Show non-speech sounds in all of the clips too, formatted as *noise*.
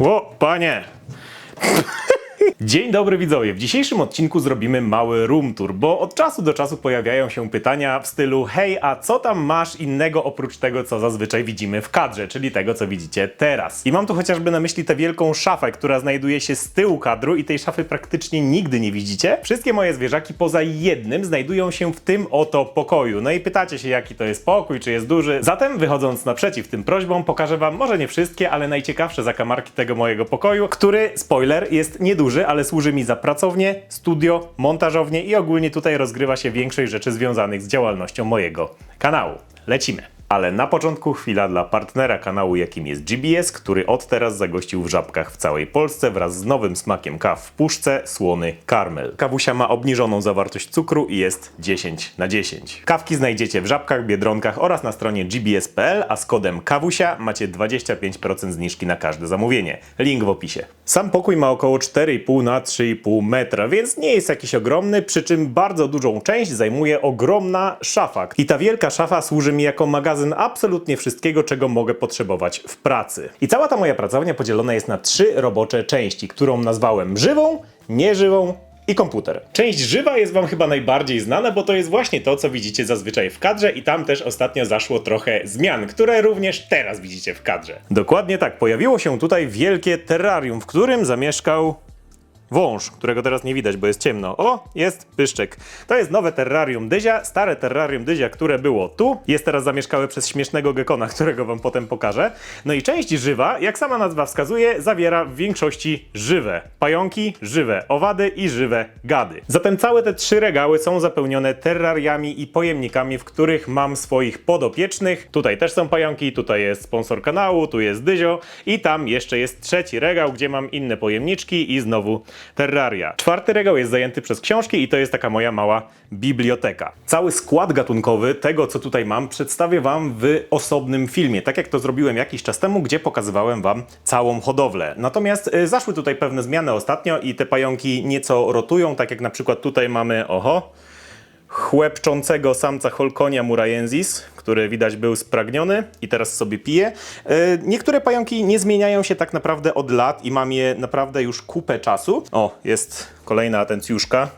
O, panie! Dzień dobry widzowie. W dzisiejszym odcinku zrobimy mały room tour, bo od czasu do czasu pojawiają się pytania w stylu hej, a co tam masz innego oprócz tego, co zazwyczaj widzimy w kadrze, czyli tego, co widzicie teraz. I mam tu chociażby na myśli tę wielką szafę, która znajduje się z tyłu kadru i tej szafy praktycznie nigdy nie widzicie. Wszystkie moje zwierzaki poza jednym znajdują się w tym oto pokoju. No i pytacie się, jaki to jest pokój, czy jest duży. Zatem wychodząc naprzeciw tym prośbom, pokażę wam może nie wszystkie, ale najciekawsze zakamarki tego mojego pokoju, który, spoiler, jest nieduży, ale służy mi za pracownię, studio, montażownię i ogólnie tutaj rozgrywa się większość rzeczy związanych z działalnością mojego kanału. Lecimy! Ale na początku chwila dla partnera kanału, jakim jest GBS, który od teraz zagościł w żabkach w całej Polsce wraz z nowym smakiem kaw w puszce, słony karmel. Kawusia ma obniżoną zawartość cukru i jest 10 na 10. Kawki znajdziecie w żabkach, biedronkach oraz na stronie gbs.pl, a z kodem kawusia macie 25% zniżki na każde zamówienie. Link w opisie. Sam pokój ma około 4,5 na 3,5 metra, więc nie jest jakiś ogromny, przy czym bardzo dużą część zajmuje ogromna szafa. I ta wielka szafa służy mi jako magazyn absolutnie wszystkiego, czego mogę potrzebować w pracy. I cała ta moja pracownia podzielona jest na trzy robocze części, którą nazwałem żywą, nieżywą i komputer. Część żywa jest Wam chyba najbardziej znana, bo to jest właśnie to, co widzicie zazwyczaj w kadrze i tam też ostatnio zaszło trochę zmian, które również teraz widzicie w kadrze. Dokładnie tak, pojawiło się tutaj wielkie terrarium, w którym zamieszkał wąż, którego teraz nie widać, bo jest ciemno. O, jest pyszczek. To jest nowe terrarium Dyzia, stare terrarium Dyzia, które było tu, jest teraz zamieszkałe przez śmiesznego gekona, *laughs* którego wam potem pokażę. No i część żywa, jak sama nazwa wskazuje, zawiera w większości żywe pająki, żywe owady i żywe gady. Zatem całe te trzy regały są zapełnione terrariami i pojemnikami, w których mam swoich podopiecznych. Tutaj też są pająki, tutaj jest sponsor kanału, tu jest Dyzio i tam jeszcze jest trzeci regał, gdzie mam inne pojemniczki i znowu Terraria. Czwarty regał jest zajęty przez książki i to jest taka moja mała biblioteka. Cały skład gatunkowy tego, co tutaj mam, przedstawię Wam w osobnym filmie, tak jak to zrobiłem jakiś czas temu, gdzie pokazywałem Wam całą hodowlę. Natomiast y, zaszły tutaj pewne zmiany ostatnio i te pająki nieco rotują, tak jak na przykład tutaj mamy, oho, chłepczącego samca Holkonia murajensis, który widać był spragniony i teraz sobie pije. E, Niektóre pająki nie zmieniają się tak naprawdę od lat i mam je naprawdę już kupę czasu. O, jest kolejna atencjuszka.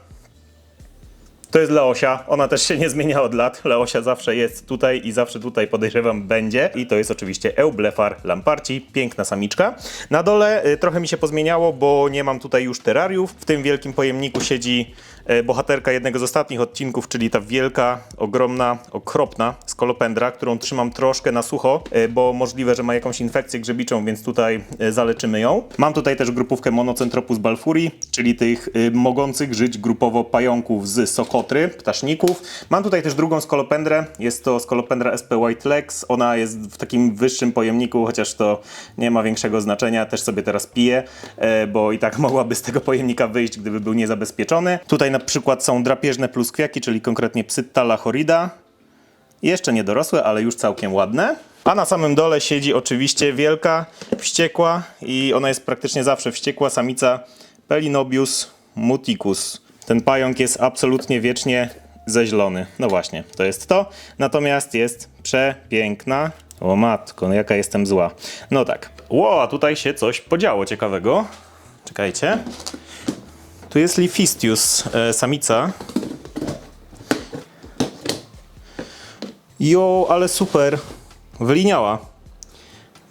To jest Leosia, ona też się nie zmienia od lat. Leosia zawsze jest tutaj i zawsze tutaj podejrzewam będzie. I to jest oczywiście Eublefar lamparci, piękna samiczka. Na dole y, trochę mi się pozmieniało, bo nie mam tutaj już terrariów. W tym wielkim pojemniku siedzi e, bohaterka jednego z ostatnich odcinków, czyli ta wielka, ogromna, okropna skolopendra, którą trzymam troszkę na sucho, e, bo możliwe, że ma jakąś infekcję grzebiczą, więc tutaj e, zaleczymy ją. Mam tutaj też grupówkę Monocentropus balfuri, czyli tych mogących żyć grupowo pająków z Sokotry, ptaszników. Mam tutaj też drugą skolopendrę, jest to skolopendra SP White Legs. Ona jest w takim wyższym pojemniku, chociaż to nie ma większego znaczenia. Też sobie teraz piję, e, bo i tak *laughs* mogłaby z tego pojemnika wyjść, gdyby był niezabezpieczony. Tutaj na przykład są drapieżne pluskwiaki, czyli konkretnie Psyttala horrida. Jeszcze nie dorosłe, ale już całkiem ładne. A na samym dole siedzi oczywiście wielka, wściekła i ona jest praktycznie zawsze wściekła samica Pelinobius muticus. Ten pająk jest absolutnie wiecznie zeźlony. No właśnie, to jest to. Natomiast jest przepiękna. O matko, no jaka jestem zła. No tak. Ło, a tutaj się coś podziało ciekawego. Czekajcie. Tu jest Lifistius, e, samica. Jo, ale super. Wyliniała.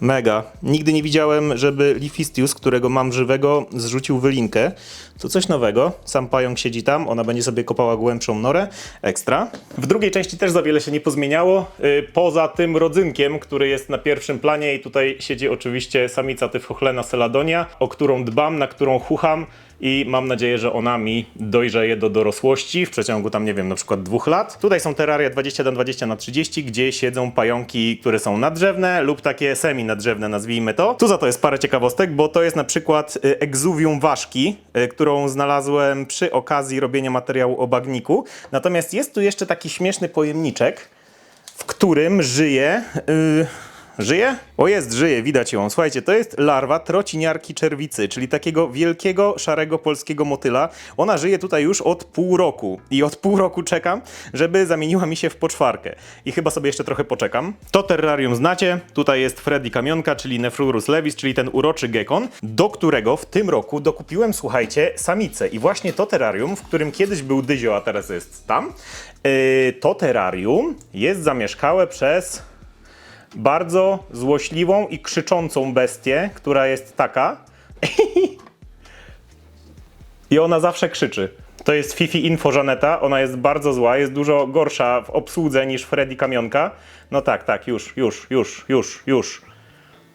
Mega. Nigdy nie widziałem, żeby Lifistius, którego mam żywego, zrzucił wylinkę. To coś nowego. Sam pająk siedzi tam, ona będzie sobie kopała głębszą norę. Ekstra. W drugiej części też za wiele się nie pozmieniało. Yy, poza tym rodzynkiem, który jest na pierwszym planie i tutaj siedzi oczywiście samica Tyfochlena seladonia, o którą dbam, na którą chucham i mam nadzieję, że ona mi dojrzeje do dorosłości w przeciągu tam, nie wiem, na przykład dwóch lat. Tutaj są terraria 21 20 na 30, gdzie siedzą pająki, które są nadrzewne lub takie semi-nadrzewne, nazwijmy to. Tu za to jest parę ciekawostek, bo to jest na przykład y, exuvium ważki, y, którą znalazłem przy okazji robienia materiału o bagniku. Natomiast jest tu jeszcze taki śmieszny pojemniczek, w którym żyje... Yy, Żyje? O jest, żyje, widać ją. Słuchajcie, to jest larwa trociniarki czerwicy, czyli takiego wielkiego, szarego polskiego motyla. Ona żyje tutaj już od pół roku i od pół roku czekam, żeby zamieniła mi się w poczwarkę. I chyba sobie jeszcze trochę poczekam. To terrarium znacie, tutaj jest Freddy Kamionka, czyli Nephrurus levis, czyli ten uroczy gekon, do którego w tym roku dokupiłem, słuchajcie, samicę. I właśnie to terrarium, w którym kiedyś był Dyzio, a teraz jest tam, yy, to terrarium jest zamieszkałe przez bardzo złośliwą i krzyczącą bestię, która jest taka. I ona zawsze krzyczy. To jest Fifi Info Żaneta, ona jest bardzo zła, jest dużo gorsza w obsłudze niż Freddy Kamionka. No tak, tak, już, już, już, już, już.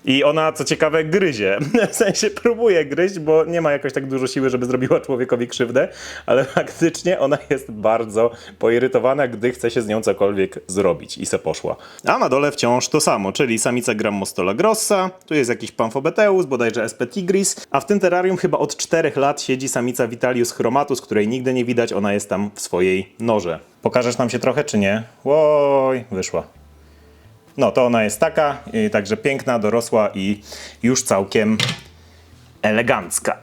I ona, co ciekawe, gryzie. *laughs* W sensie próbuje gryźć, bo nie ma jakoś tak dużo siły, żeby zrobiła człowiekowi krzywdę, ale *laughs* faktycznie ona jest bardzo poirytowana, gdy chce się z nią cokolwiek zrobić i se poszła. A na dole wciąż to samo, czyli samica Grammostola grossa, tu jest jakiś Pamphobeteus, bodajże SP tigris, a w tym terrarium chyba od 4 lat siedzi samica Vitalius chromatus, której nigdy nie widać, ona jest tam w swojej norze. Pokażesz nam się trochę, czy nie? Oj, wyszła. No to ona jest taka, y, także piękna, dorosła i już całkiem elegancka.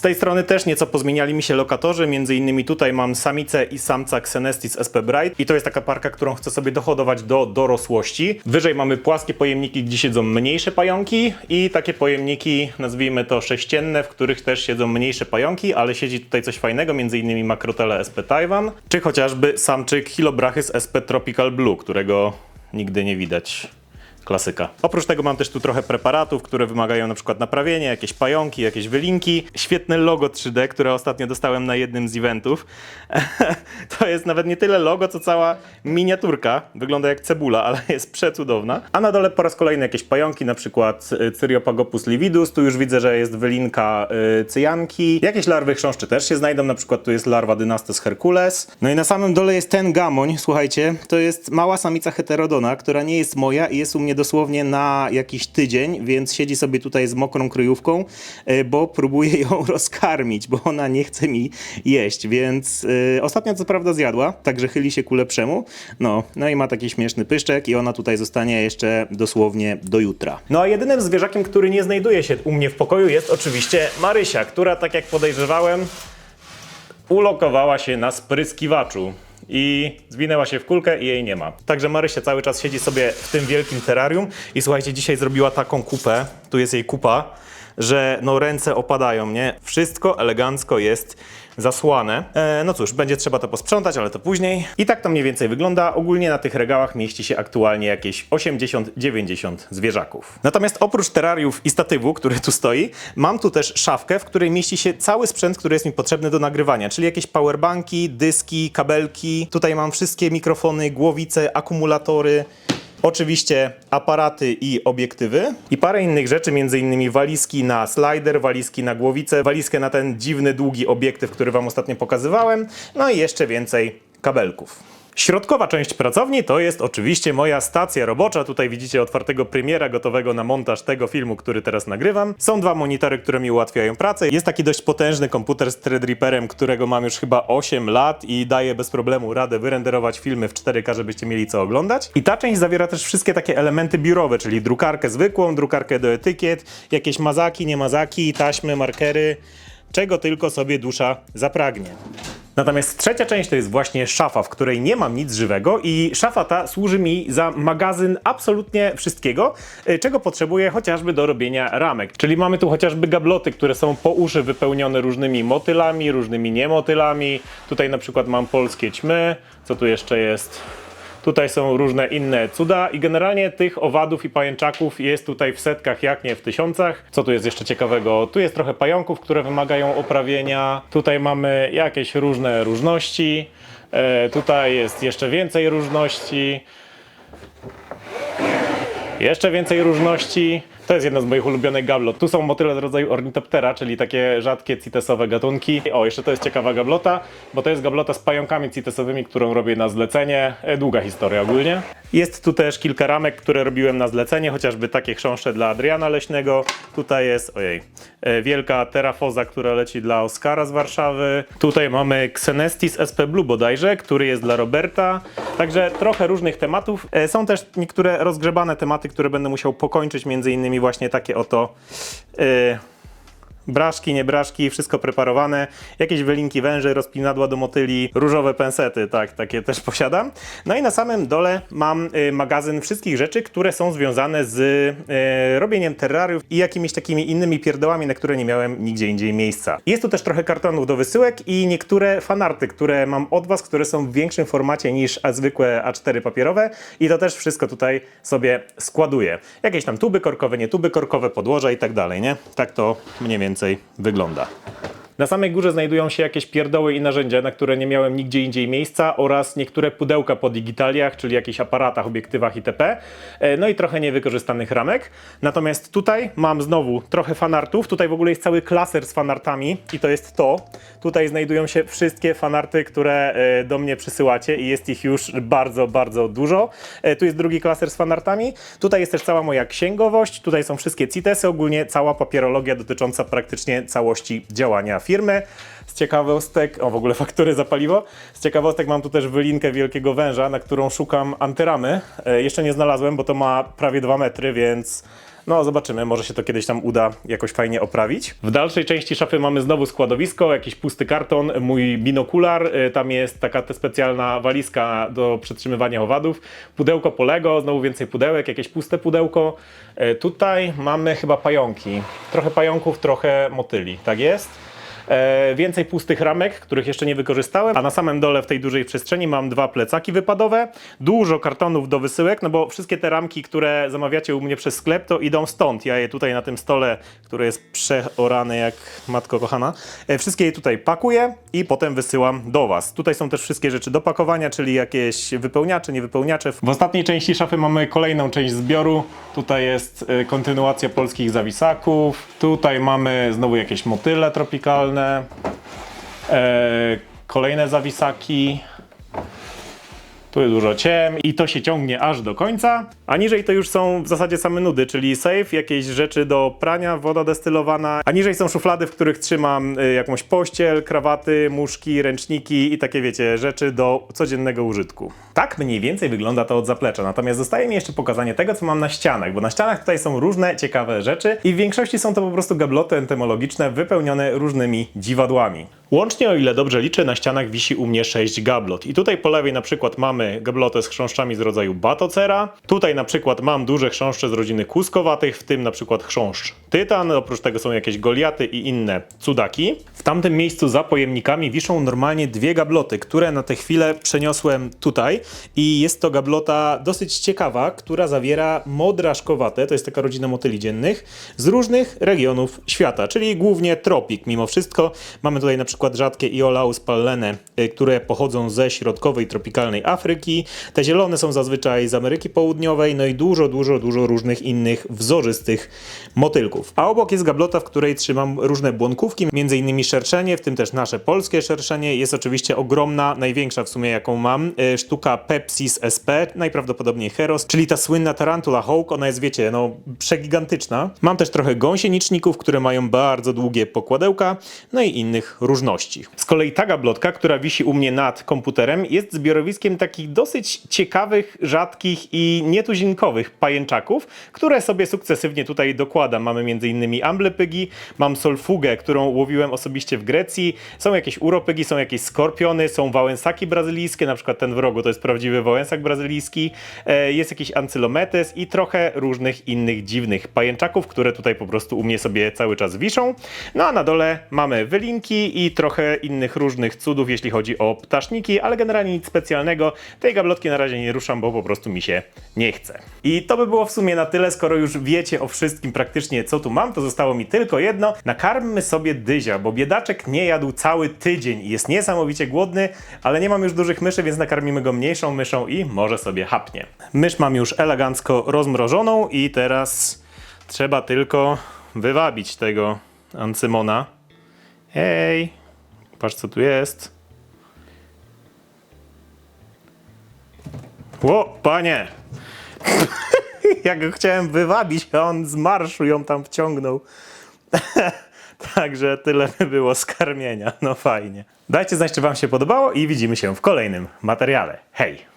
Z tej strony też nieco pozmieniali mi się lokatorzy, między innymi tutaj mam samicę i samca Xenestis SP Bright i to jest taka parka, którą chcę sobie dohodować do dorosłości. Wyżej mamy płaskie pojemniki, gdzie siedzą mniejsze pająki i takie pojemniki, nazwijmy to sześcienne, w których też siedzą mniejsze pająki, ale siedzi tutaj coś fajnego, między innymi Macrotele SP Taiwan, czy chociażby samczyk Hilobrachys SP Tropical Blue, którego nigdy nie widać. Klasyka. Oprócz tego mam też tu trochę preparatów, które wymagają na przykład naprawienia, jakieś pająki, jakieś wylinki. Świetne logo 3D, które ostatnio dostałem na jednym z eventów. *laughs* to jest nawet nie tyle logo, co cała miniaturka. Wygląda jak cebula, *laughs* ale jest przecudowna. A na dole po raz kolejny jakieś pająki, na przykład y, Cyriopagopus lividus. Tu już widzę, że jest wylinka y, cyjanki. Jakieś larwy chrząszczy też się znajdą, na przykład tu jest larwa Dynastes hercules. No i na samym dole jest ten gamoń, słuchajcie, to jest mała samica heterodona, która nie jest moja i jest u mnie dosłownie na jakiś tydzień, więc siedzi sobie tutaj z mokrą kryjówką, y, bo próbuję ją *laughs* rozkarmić, bo ona nie chce mi jeść, więc y, ostatnio co prawda zjadła, także chyli się ku lepszemu, no, no i ma taki śmieszny pyszczek i ona tutaj zostanie jeszcze dosłownie do jutra. No a jedynym zwierzakiem, który nie znajduje się u mnie w pokoju jest oczywiście Marysia, która tak jak podejrzewałem, ulokowała się na spryskiwaczu i zwinęła się w kulkę i jej nie ma. Także Marysia cały czas siedzi sobie w tym wielkim terrarium i słuchajcie, dzisiaj zrobiła taką kupę, tu jest jej kupa, że no ręce opadają, nie? Wszystko elegancko jest zasłane. E, no cóż, będzie trzeba to posprzątać, ale to później. I tak to mniej więcej wygląda. Ogólnie na tych regałach mieści się aktualnie jakieś 80-90 zwierzaków. Natomiast oprócz terrariów i statywu, który tu stoi, mam tu też szafkę, w której mieści się cały sprzęt, który jest mi potrzebny do nagrywania, czyli jakieś powerbanki, dyski, kabelki. Tutaj mam wszystkie mikrofony, głowice, akumulatory, Oczywiście aparaty i obiektywy i parę innych rzeczy, między innymi walizki na slider, walizki na głowicę, walizkę na ten dziwny, długi obiektyw, który Wam ostatnio pokazywałem, no i jeszcze więcej kabelków. Środkowa część pracowni to jest oczywiście moja stacja robocza. Tutaj widzicie otwartego premiera gotowego na montaż tego filmu, który teraz nagrywam. Są dwa monitory, które mi ułatwiają pracę. Jest taki dość potężny komputer z Threadripperem, którego mam już chyba 8 lat i daje bez problemu radę wyrenderować filmy w 4K, żebyście mieli co oglądać. I ta część zawiera też wszystkie takie elementy biurowe, czyli drukarkę zwykłą, drukarkę do etykiet, jakieś mazaki, nie mazaki, taśmy, markery, czego tylko sobie dusza zapragnie. Natomiast trzecia część to jest właśnie szafa, w której nie mam nic żywego i szafa ta służy mi za magazyn absolutnie wszystkiego, y, czego potrzebuję chociażby do robienia ramek. Czyli mamy tu chociażby gabloty, które są po uszy wypełnione różnymi motylami, różnymi niemotylami. Tutaj na przykład mam polskie ćmy, co tu jeszcze jest? Tutaj są różne inne cuda i generalnie tych owadów i pajęczaków jest tutaj w setkach, jak nie w tysiącach. Co tu jest jeszcze ciekawego? Tu jest trochę pająków, które wymagają oprawienia. Tutaj mamy jakieś różne różności. E, tutaj jest jeszcze więcej różności. Jeszcze więcej różności. To jest jedna z moich ulubionych gablot. Tu są motyle z rodzaju ornitoptera, czyli takie rzadkie citesowe gatunki. O, jeszcze to jest ciekawa gablota, bo to jest gablota z pająkami citesowymi, którą robię na zlecenie. E, Długa historia ogólnie. Jest tu też kilka ramek, które robiłem na zlecenie, chociażby takie chrząszcze dla Adriana Leśnego. Tutaj jest, ojej, e, wielka terafoza, która leci dla Oskara z Warszawy. Tutaj mamy Xenestis SP Blue bodajże, który jest dla Roberta. Także trochę różnych tematów. E, Są też niektóre rozgrzebane tematy, które będę musiał pokończyć, między innymi właśnie takie oto e, braszki, niebraszki, wszystko preparowane, jakieś wylinki węży, rozpinadła do motyli, różowe pensety, tak, takie też *laughs* posiadam. No i na samym dole mam y, magazyn wszystkich rzeczy, które są związane z y, robieniem terrariów i jakimiś takimi innymi pierdołami, na które nie miałem nigdzie indziej miejsca. Jest tu też trochę kartonów do wysyłek i niektóre fanarty, które mam od Was, które są w większym formacie niż zwykłe A4 papierowe i to też wszystko tutaj sobie składuję. Jakieś tam tuby korkowe, nie tuby korkowe, podłoża i tak dalej, nie? Tak to mniej więcej wygląda. Na samej górze znajdują się jakieś pierdoły i narzędzia, na które nie miałem nigdzie indziej miejsca oraz niektóre pudełka po digitaliach, czyli jakichś aparatach, obiektywach itp. E, No i trochę niewykorzystanych ramek. Natomiast tutaj mam znowu trochę fanartów. Tutaj w ogóle jest cały klaser z fanartami i to jest to. Tutaj znajdują się wszystkie fanarty, które e, do mnie przysyłacie i jest ich już bardzo, bardzo dużo. E, Tu jest drugi klaser z fanartami. Tutaj jest też cała moja księgowość. Tutaj są wszystkie CITESy, ogólnie cała papierologia dotycząca praktycznie całości działania. Z ciekawostek, o w ogóle faktury za paliwo. Z ciekawostek mam tu też wylinkę wielkiego węża, na którą szukam antyramy. E, jeszcze nie znalazłem, bo to ma prawie 2 metry, więc no zobaczymy, może się to kiedyś tam uda jakoś fajnie oprawić. W dalszej części szafy mamy znowu składowisko, jakiś pusty karton, mój binokular, e, tam jest taka te specjalna walizka do przetrzymywania owadów, pudełko po Lego, znowu więcej pudełek, jakieś puste pudełko. E, Tutaj mamy chyba pająki, trochę pająków, trochę motyli, tak jest? E, więcej pustych ramek, których jeszcze nie wykorzystałem, a na samym dole w tej dużej przestrzeni mam dwa plecaki wypadowe, dużo kartonów do wysyłek, no bo wszystkie te ramki, które zamawiacie u mnie przez sklep, to idą stąd. Ja je tutaj na tym stole, który jest przeorany jak matko kochana, e, wszystkie je tutaj pakuję i potem wysyłam do Was. Tutaj są też wszystkie rzeczy do pakowania, czyli jakieś wypełniacze, niewypełniacze. W ostatniej części szafy mamy kolejną część zbioru. Tutaj jest e, kontynuacja polskich zawisaków. Tutaj mamy znowu jakieś motyle tropikalne. E, kolejne zawisaki. Dużo ciem i to się ciągnie aż do końca. A niżej to już są w zasadzie same nudy, czyli safe, jakieś rzeczy do prania, woda destylowana. A niżej są szuflady, w których trzymam y, jakąś pościel, krawaty, muszki, ręczniki i takie wiecie, rzeczy do codziennego użytku. Tak mniej więcej wygląda to od zaplecza. Natomiast zostaje mi jeszcze pokazanie tego, co mam na ścianach, bo na ścianach tutaj są różne ciekawe rzeczy i w większości są to po prostu gabloty entomologiczne wypełnione różnymi dziwadłami. Łącznie, o ile dobrze liczę, na ścianach wisi u mnie 6 gablot. I tutaj po lewej na przykład mamy gablotę z chrząszczami z rodzaju batocera. Tutaj na przykład mam duże chrząszcze z rodziny kłuskowatych, w tym na przykład chrząszcz tytan. Oprócz tego są jakieś goliaty i inne cudaki. W tamtym miejscu za pojemnikami wiszą normalnie dwie gabloty, które na tę chwilę przeniosłem tutaj. I jest to gablota dosyć ciekawa, która zawiera modraszkowate, to jest taka rodzina motyli dziennych, z różnych regionów świata, czyli głównie tropik mimo wszystko. Mamy tutaj na przykład rzadkie Iolaus pallene, y, które pochodzą ze środkowej tropikalnej Afryki. Te zielone są zazwyczaj z Ameryki Południowej, no i dużo, dużo, dużo różnych innych wzorzystych motylków. A obok jest gablota, w której trzymam różne błonkówki, między innymi szerszenie, w tym też nasze polskie szerszenie. Jest oczywiście ogromna, największa w sumie jaką mam, y, sztuka Pepsis SP, najprawdopodobniej Heros, czyli ta słynna Tarantula Hawk, ona jest wiecie, no przegigantyczna. Mam też trochę gąsieniczników, które mają bardzo długie pokładełka, no i innych różności. Z kolei ta gablotka, która wisi u mnie nad komputerem, jest zbiorowiskiem takich dosyć ciekawych, rzadkich i nietuzinkowych pajęczaków, które sobie sukcesywnie tutaj dokładam. Mamy m.in. amblepygi, mam solfugę, którą łowiłem osobiście w Grecji, są jakieś uropygi, są jakieś skorpiony, są wałęsaki brazylijskie, na przykład ten w rogu to jest prawdziwy wałęsak brazylijski, e, jest jakiś ancylometes i trochę różnych innych dziwnych pajęczaków, które tutaj po prostu u mnie sobie cały czas wiszą. No a na dole mamy wylinki i trochę innych różnych cudów, jeśli chodzi o ptaszniki, ale generalnie nic specjalnego. Tej gablotki na razie nie ruszam, bo po prostu mi się nie chce. I to by było w sumie na tyle, skoro już wiecie o wszystkim praktycznie, co tu mam, to zostało mi tylko jedno. Nakarmmy sobie dyzia, bo biedaczek nie jadł cały tydzień i jest niesamowicie głodny, ale nie mam już dużych myszy, więc nakarmimy go mniejszą myszą i może sobie hapnie. Mysz mam już elegancko rozmrożoną i teraz Trzeba tylko wywabić tego Ancymona. Hej, patrz co tu jest. Ło, panie! *laughs* Jak go chciałem wywabić, a on z marszu ją tam wciągnął. *laughs* *laughs* Także tyle by było skarmienia. No fajnie. Dajcie znać, czy wam się podobało i widzimy się w kolejnym materiale. Hej!